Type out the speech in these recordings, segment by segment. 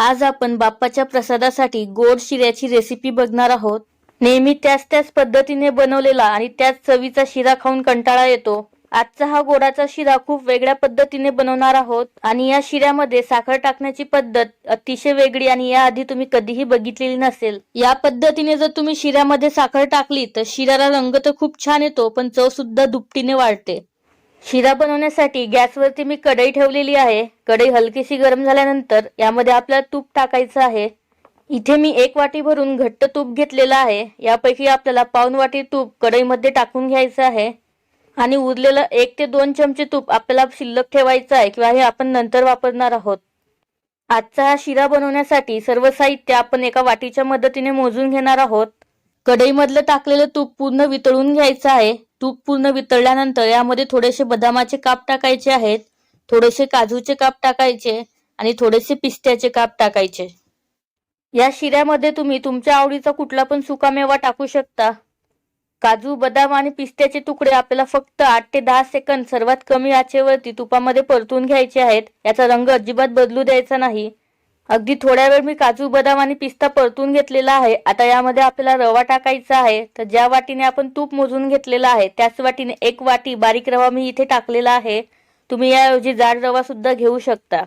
आज आपण बाप्पाच्या प्रसादासाठी गोड शिऱ्याची रेसिपी बघणार आहोत. नेहमी त्याच त्याच पद्धतीने बनवलेला आणि त्याच चवीचा शिरा खाऊन कंटाळा येतो. आजचा हा गोडाचा शिरा खूप वेगळ्या पद्धतीने बनवणार आहोत आणि या शिऱ्यामध्ये साखर टाकण्याची पद्धत अतिशय वेगळी आणि याआधी तुम्ही कधीही बघितलेली नसेल. या पद्धतीने जर तुम्ही शिऱ्यामध्ये साखर टाकली तर शिऱ्याला रंग तर खूप छान येतो पण चव सुद्धा दुपटीने वाढते. शिरा बनवण्यासाठी गॅसवरती मी कढई ठेवलेली आहे. कढई हलकीशी गरम झाल्यानंतर यामध्ये आपल्याला तूप टाकायचं आहे. इथे मी एक वाटी भरून घट्ट तूप घेतलेलं आहे. यापैकी आपल्याला पाऊन वाटी तूप कढईमध्ये टाकून घ्यायचं आहे. आणि उरलेलं एक ते दोन चमचे तूप आपल्याला शिल्लक ठेवायचं आहे किंवा हे आपण नंतर वापरणार आहोत. आजचा हा शिरा बनवण्यासाठी सर्व साहित्य आपण एका वाटीच्या मदतीने मोजून घेणार आहोत. कढईमधलं टाकलेलं तूप पूर्ण वितळून घ्यायचं आहे. तूप पूर्ण वितळल्यानंतर यामध्ये थोडेसे बदामाचे काप टाकायचे आहेत थोडेसे काजूचे काप टाकायचे आणि थोडेसे पिस्त्याचे काप टाकायचे. या शिऱ्यामध्ये तुम्ही तुमच्या आवडीचा कुठला पण सुकामेवा टाकू शकता. काजू बदाम आणि पिस्त्याचे तुकडे आपल्याला फक्त आठ ते दहा सेकंद सर्वात कमी आचेवरती तुपामध्ये परतून घ्यायचे आहेत. याचा रंग अजिबात बदलू द्यायचा नाही. अगदी थोड्या वेळ मी काजू बदाम आणि पिस्ता परतून घेतलेला आहे. आता यामध्ये आपल्याला रवा टाकायचा आहे. तर ज्या वाटीने आपण तूप मोजून घेतलेला आहे त्याच वाटीने एक वाटी बारीक रवा मी इथे टाकलेला आहे. तुम्ही याऐवजी जाड रवा सुद्धा घेऊ शकता.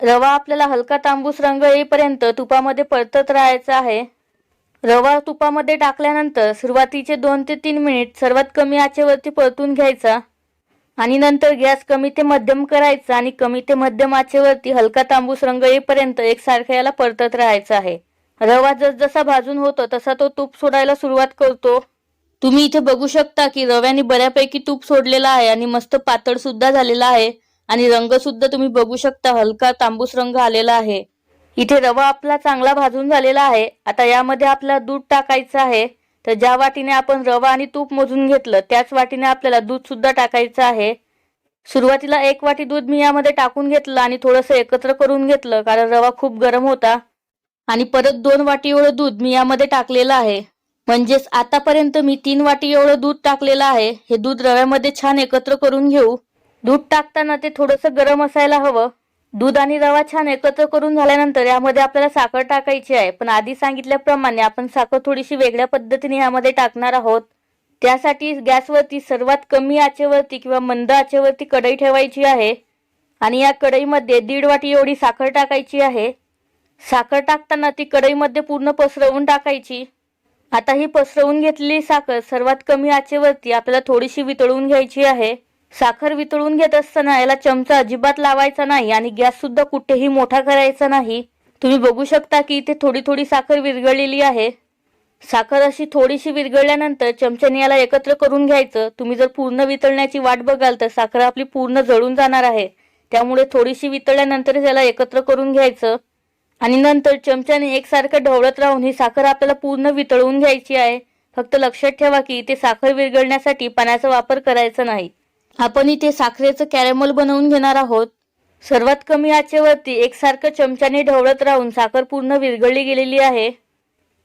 रवा आपल्याला हलका तांबूस रंग येईपर्यंत तुपामध्ये परतत राहायचा आहे. रवा तुपामध्ये टाकल्यानंतर सुरुवातीचे दोन ते तीन मिनिट सर्वात कमी आचेवरती परतून घ्यायचा. आणि नंतर गॅस कमी ते मध्यम करायचा आणि कमी ते मध्यम आचेवरती हलका तांबूस रंग येईपर्यंत एकसारखं याला परतत राहायचं आहे. रवा जसजसा भाजून होतो तसा तो तूप सोडायला सुरुवात करतो. तुम्ही इथे बघू शकता की रव्याने बऱ्यापैकी तूप सोडलेला आहे आणि मस्त पातळ सुद्धा झालेला आहे. आणि रंग सुद्धा तुम्ही बघू शकता हलका तांबूस रंग आलेला आहे. इथे रवा आपला चांगला भाजून झालेला आहे. आता यामध्ये आपला दूध टाकायचं आहे. तर ज्या वाटीने आपण रवा आणि तूप मोजून घेतलं त्याच वाटीने आपल्याला दूध सुद्धा टाकायचं आहे. सुरुवातीला एक वाटी दूध मी यामध्ये टाकून घेतलं आणि थोडंसं एकत्र करून घेतलं कारण रवा खूप गरम होता. आणि परत दोन वाटी एवढं दूध मी यामध्ये टाकलेलं आहे. म्हणजेच आतापर्यंत मी तीन वाटी एवढं दूध टाकलेलं आहे. हे दूध रव्यामध्ये छान एकत्र करून घेऊ. दूध टाकताना ते थोडंसं गरम असायला हवं. दूध आणि रवा छान एकत्र करून झाल्यानंतर यामध्ये आपल्याला साखर टाकायची आहे. पण आधी सांगितल्याप्रमाणे आपण साखर थोडीशी वेगळ्या पद्धतीने यामध्ये टाकणार आहोत. त्यासाठी गॅसवरती सर्वात कमी आचेवरती किंवा मंद आचेवरती कढई ठेवायची आहे. आणि या कढईमध्ये दीड वाटी एवढी साखर टाकायची आहे. साखर टाकताना ती कढईमध्ये पूर्ण पसरवून टाकायची. आता ही पसरवून घेतलेली साखर सर्वात कमी आचेवरती आपल्याला थोडीशी वितळून घ्यायची आहे. साखर वितळून घेत असताना याला चमचा अजिबात लावायचा नाही आणि गॅस सुद्धा कुठेही मोठा करायचा नाही. तुम्ही बघू शकता की इथे थोडी थोडी साखर विरघळलेली आहे. साखर अशी थोडीशी विरघळल्यानंतर चमच्याने याला एकत्र करून घ्यायचं. तुम्ही जर पूर्ण वितळण्याची वाट बघाल तर साखर आपली पूर्ण जळून जाणार आहे. त्यामुळे थोडीशी वितळल्यानंतर याला एकत्र करून घ्यायचं. आणि नंतर चमच्याने एकसारखं ढवळत राहून ही साखर आपल्याला पूर्ण वितळवून घ्यायची आहे. फक्त लक्षात ठेवा की इथे साखर विरघळण्यासाठी पाण्याचा वापर करायचा नाही. आपण इथे साखरेचं कॅरेमल बनवून घेणार आहोत. सर्वात कमी आचेवरती एकसारखं चमच्याने ढवळत राहून साखर पूर्ण विरघळली गेलेली आहे.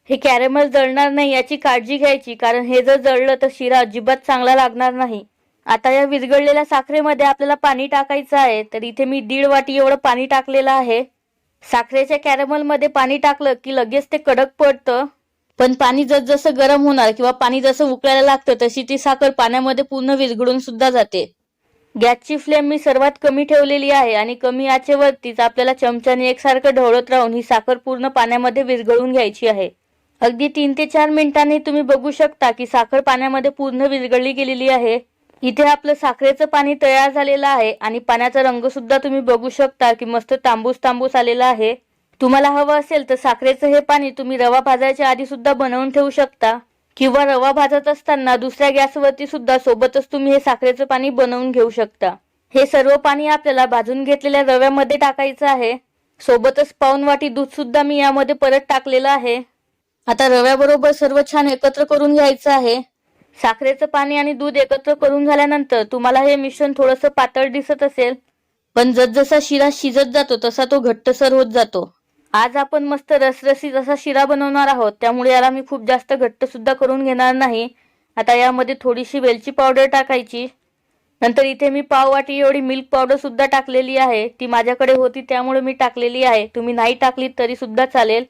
हे कॅरेमल जळणार नाही याची काळजी घ्यायची कारण हे जर जळलं तर शिरा अजिबात चांगला लागणार नाही. आता या विरघळलेल्या साखरेमध्ये आपल्याला पाणी टाकायचं आहे तर इथे मी दीड वाटी एवढं पाणी टाकलेलं आहे. साखरेच्या कॅरेमलमध्ये पाणी टाकलं की लगेच ते कडक पडतं. पण पाणी जसजसं गरम होणार किंवा पाणी जसं उकळायला लागतं तशी ती साखर पाण्यामध्ये पूर्ण विरघळून सुद्धा जाते. गॅसची फ्लेम मी सर्वात कमी ठेवलेली आहे आणि कमी आचेवरतीच आपल्याला चमच्याने एकसारखं ढवळत राहून ही साखर पूर्ण पाण्यामध्ये विरघळून घ्यायची आहे. अगदी तीन ते चार मिनिटांनी तुम्ही बघू शकता की साखर पाण्यामध्ये पूर्ण विरघळली गेलेली आहे. इथे आपलं साखरेचं पाणी तयार झालेलं आहे आणि पाण्याचा रंग सुद्धा तुम्ही बघू शकता की मस्त तांबूस तांबूस आलेला आहे. तुम्हाला हवं असेल तर साखरेचं हे पाणी तुम्ही रवा भाजायच्या आधी सुद्धा बनवून ठेवू शकता. किंवा रवा भाजत असताना दुसऱ्या गॅसवरती सुद्धा सोबतच तुम्ही हे साखरेचं पाणी बनवून घेऊ शकता. हे सर्व पाणी आपल्याला भाजून घेतलेल्या रव्यामध्ये टाकायचं आहे. सोबतच पाऊन वाटी दूध सुद्धा मी यामध्ये परत टाकलेलं आहे. आता रव्याबरोबर सर्व छान एकत्र करून घ्यायचं आहे. साखरेचं पाणी आणि दूध एकत्र करून झाल्यानंतर तुम्हाला हे मिश्रण थोडंसं पातळ दिसत असेल. पण जसजसा शिरा शिजत जातो तसा तो घट्टसर होत जातो. आज आपण मस्त रसरसी असा शिरा बनवणार आहोत त्यामुळे याला मी खूप जास्त घट्ट सुद्धा करून घेणार नाही. आता यामध्ये थोडीशी वेलची पावडर टाकायची. नंतर इथे मी पाव वाटी एवढी मिल्क पावडर सुद्धा टाकलेली आहे. ती माझ्याकडे होती त्यामुळे मी टाकलेली आहे. तुम्ही नाही टाकली तरी सुद्धा चालेल.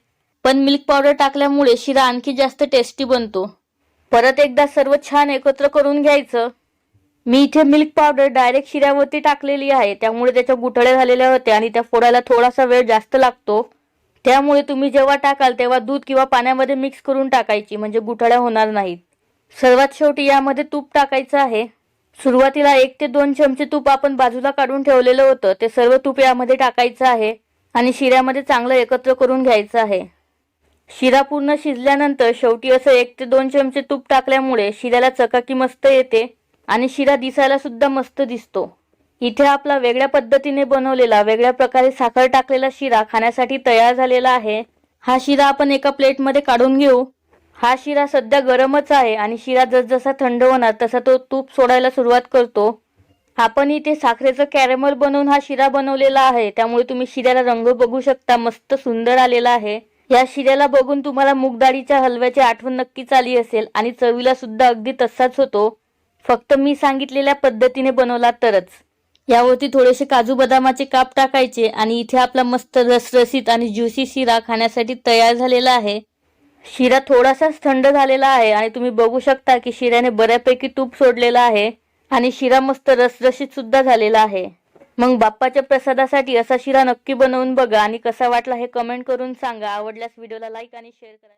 पण मिल्क पावडर टाकल्यामुळे शिरा आणखी जास्त टेस्टी बनतो. परत एकदा सर्व छान एकत्र करून घ्यायचं. मी इथे मिल्क पावडर डायरेक्ट शिऱ्यावरती टाकलेली आहे. त्यामुळे त्याच्या गुठळ्या झालेल्या होत्या आणि त्या फोडायला थोडासा वेळ जास्त लागतो. त्यामुळे तुम्ही जेव्हा टाकाल तेव्हा दूध किंवा पाण्यामध्ये मिक्स करून टाकायची म्हणजे गुठळ्या होणार नाहीत. सर्वात शेवटी यामध्ये तूप टाकायचं आहे. सुरुवातीला एक ते दोन चमचे तूप आपण बाजूला काढून ठेवलेलं होतं ते सर्व तूप यामध्ये टाकायचं आहे आणि शिऱ्यामध्ये चांगलं एकत्र करून घ्यायचं आहे. शिरा पूर्ण शिजल्यानंतर शेवटी असं एक ते दोन चमचे तूप टाकल्यामुळे शिऱ्याला चकाकी मस्त येते आणि शिरा दिसायला सुद्धा मस्त दिसतो. इथे आपला वेगळ्या पद्धतीने बनवलेला वेगळ्या प्रकारे साखर टाकलेला शिरा खाण्यासाठी तयार झालेला आहे. हा शिरा आपण एका प्लेटमध्ये काढून घेऊ. हा शिरा सध्या गरमच आहे आणि शिरा जसजसा थंड होणार तसा तो तूप सोडायला सुरुवात करतो. आपण इथे साखरेचं कॅरेमल बनवून हा शिरा बनवलेला आहे. त्यामुळे तुम्ही शिऱ्याला रंग बघू शकता मस्त सुंदर आलेला आहे. या शिऱ्याला बघून तुम्हाला मूगडाळीच्या हलव्याची आठवण नक्कीच आली असेल आणि चवीला सुद्धा अगदी तसाच होतो. फक्त मी सांगितलेल्या पद्धतीने बनवला तरच. यावरती थोडेसे काजू बदामाचे काप टाकायचे आणि इथे आपला मस्त रसरसीत आणि ज्युसी शिरा खाण्यासाठी तयार झालेला आहे. शिरा थोडासाच थंड झालेला आहे आणि तुम्ही बघू शकता की शिऱ्याने बऱ्यापैकी तूप सोडलेला आहे आणि शिरा मस्त रसरशीत सुद्धा झालेला आहे. मग बाप्पाच्या प्रसादासाठी असा शिरा नक्की बनवून बघा आणि कसा वाटला हे कमेंट करून सांगा. आवडल्यास व्हिडिओला लाईक आणि शेअर करा.